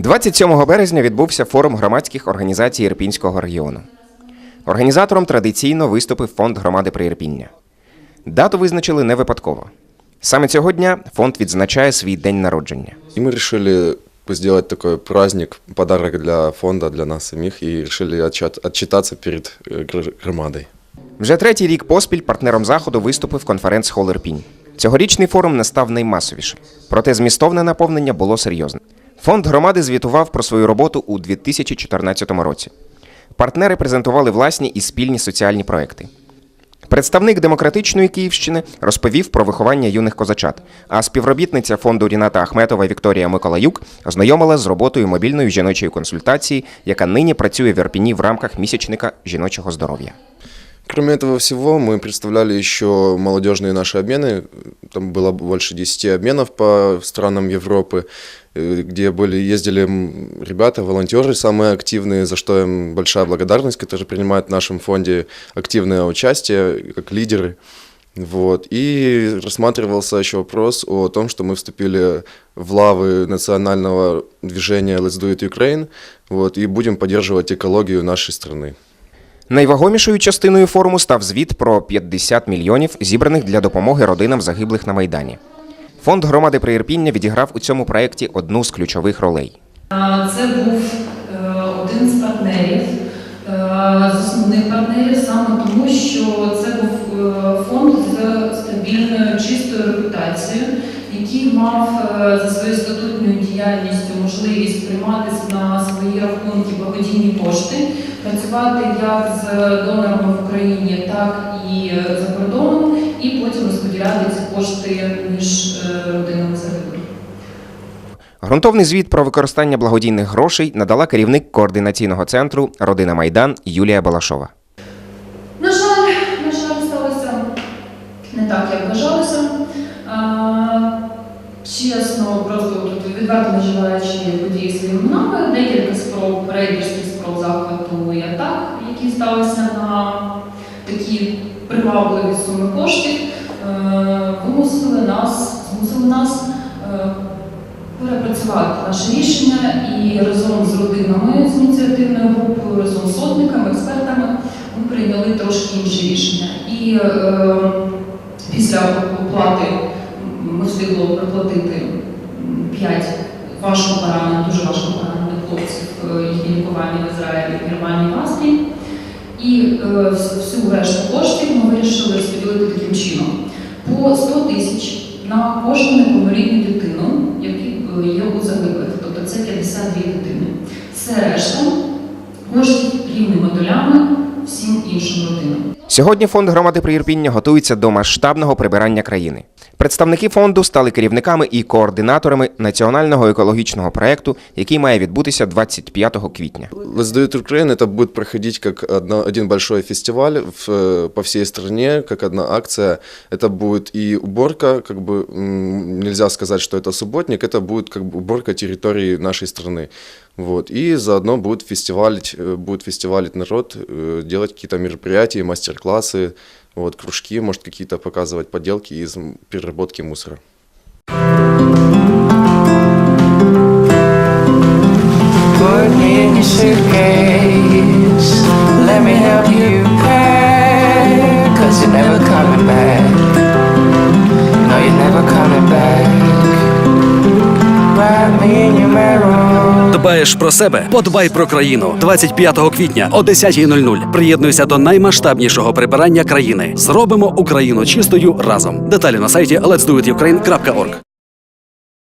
27 березня відбувся форум громадських організацій Ірпінського регіону. Організатором традиційно виступив фонд громади Приірпіння. Дату визначили не випадково. Саме цього дня фонд відзначає свій день народження. И мы решили сделать такой праздник, подарок для фонда, для нас самих, и решили отчет, отчитаться перед э, гр- громадой. Вже третій рік поспіль партнером заходу виступив конференц-хол Ірпінь. Цьогорічний форум не став наймасовішим, проте змістовне наповнення було серйозне. Фонд громади звітував про свою роботу у 2014 році. Партнери презентували власні і спільні соціальні проекти. Представник демократичної Київщини розповів про виховання юних козачат, а співробітниця фонду Ріната Ахметова Вікторія Миколаюк ознайомила з роботою мобільної жіночої консультації, яка нині працює в Ірпіні в рамках місячника жіночого здоров'я. Кроме этого всего, мы представляли еще молодежные наши обмены. Там было больше 10 обменов по странам Европы, э, где были, ездили ребята, волонтеры самые активные, за что им большая благодарность, которые принимают в нашем фонде активное участие, как лидеры. Вот. И рассматривался еще вопрос о том, что мы вступили в лавы национального движения Let's Do It Ukraine вот, и будем поддерживать экологию нашей страны. Найвагомішою частиною форуму став звіт про 50 мільйонів, зібраних для допомоги родинам загиблих на Майдані. Фонд громади Приірпіння відіграв у цьому проєкті одну з ключових ролей. Це був е, один з партнерів, е, з основних партнерів, саме тому, що це був е, фонд з стабільною чистою репутацією, який мав е, за своєю статутною діяльністю можливість приймати на свої рахунки благодійні кошти, працювати як з донорами в Україні, так і за кордоном, і потім розподіляти ці кошти між е, родинами загиблих. Грунтовний звіт про використання благодійних грошей надала керівник координаційного центру Родина Майдан Юлія Балашова. На жаль, на жаль, сталося не так, як бажалося. Чесно, просто тут відверто наживаючи події своїми нами, декілька спроб, рейдерських спроб захвату і атак, які сталися на такі привабливі суми коштів, е, вимусили нас, змусили нас е, перепрацювати наше рішення і разом з родинами з ініціативною групою, разом з сотниками, експертами ми прийняли трошки інше рішення. І е, ми встигли проплатити 5 важко поранених, дуже важко поранених хлопців е, їхнє лікування в Ізраїлі, в Германії, в Австрії. І е, всю решту коштів ми вирішили розподілити таким чином. По 100 тисяч на кожну неповнолітню дитину, які е, є у загиблих, тобто це 52 дитини. Все решта коштів іншим родинам. Сьогодні фонд громади Приірпіння готується до масштабного прибирання країни. Представники фонду стали керівниками і координаторами національного екологічного проекту, який має відбутися 25 квітня. Let's Do It Ukraine это будет проходить как одно- один большой фестиваль в, э, по всей стране, как одна акция. Это будет и уборка, как бы м, нельзя сказать, что это субботник, это будет как бы уборка территории нашей страны. Вот. И заодно будет фестивалить, э, будет фестивалить народ, э, делать какие-то мероприятия, мастер-классы, вот, кружки, может, какие-то показывать поделки из переработки мусора. Me in your Дбаєш про себе, подбай про країну. 25 квітня о 10.00 приєднуйся до наймасштабнішого прибирання країни. Зробимо Україну чистою разом. Деталі на сайті let'sdoitukraine.org.